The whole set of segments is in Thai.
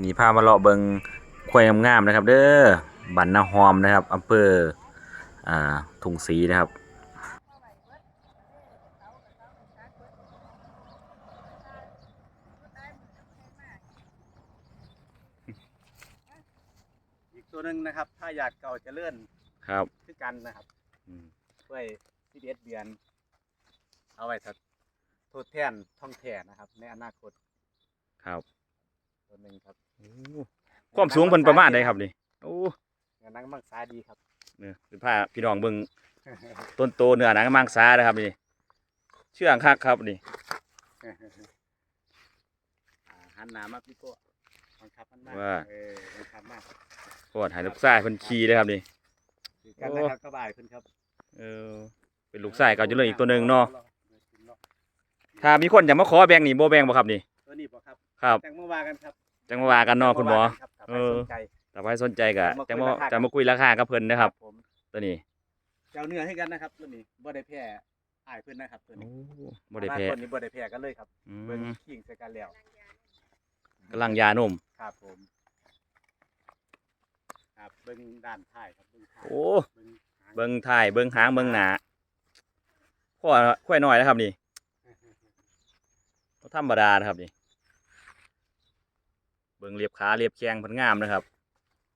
วันนี้พามาเลาะเบิงควายงามๆนะครับ เด้อบันนาหอมนะครับอำเภออ่าทุ่งศรีนะครับอีกตัวหนึ่งนะครับ ถ้าอยากเก่าเจะเลื่อนครับคือกันนะครับอืมช่วยซีดีเอสเดือน เอาไว้ทัดทดแทนท่องแท่นะครับ ในอนาคตครับตัว หนึ่งครับโอ้ความสูงเพิ่นประมาณใดครับนี่โอ้เงินนังมังสาดีครับเนี่ยสิพาพี่น้องเบิ่งต้นโตเนื้อหนังมังสานะครับนี่เชื่องคักครับนี่อ่าหันหนามาพี่โก้บังคับมันมากว่าเออบังคับมากโคตรหายลูกชายเพิ่นขี่เลยครับนี่คือกันนะครับก็บ่ายขึ้นครับเออเป็นลูกชายเก่าจะเลยอีกตัวหนึงเนาะถ้ามีคนอยากมาขอแบ่งนี่บ่แบ่งบ่ครับนี่ตัวนี้บ่ครับครับจังเมื่อวานกันครับ จังมาว่ากันเนาะคุณหมอจังว่ากันครับเออถ้าใครสนใจ ถ้าใครสนใจก็มาคุยจังมาราคา จะมาคุยราคากับเพิ่นนะครับ ผมตัวนี้เจ้าเนื้อให้กันนะครับตัวนี้บ่ได้แพ้อายเพิ่นนะครับตัวโอ้นี้บ่ได้แพ้ตัวนี้บ่ได้แพ้กันเลยครับอืเบิ่งมขิงใส่กันแล้วกำลังยานมครับผมครับเบิ่งด้านท้ายครับเบิ่งท้ายโอ้ เบิ่งหางเบิ่งท้ายเบิ่งหางเบิ่งหน้าข้อข้อยน้อยนะครับนี่บ่ธรรมดานะครับนี่ เบิ่งเรียบขาเรียบแข้งพันงามนะครับ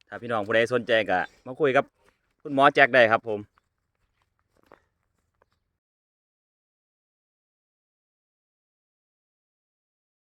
ถ้าพี่น้องผู้ใดสนใจก็มาคุยกับ คุณหมอแจ็คได้ครับผม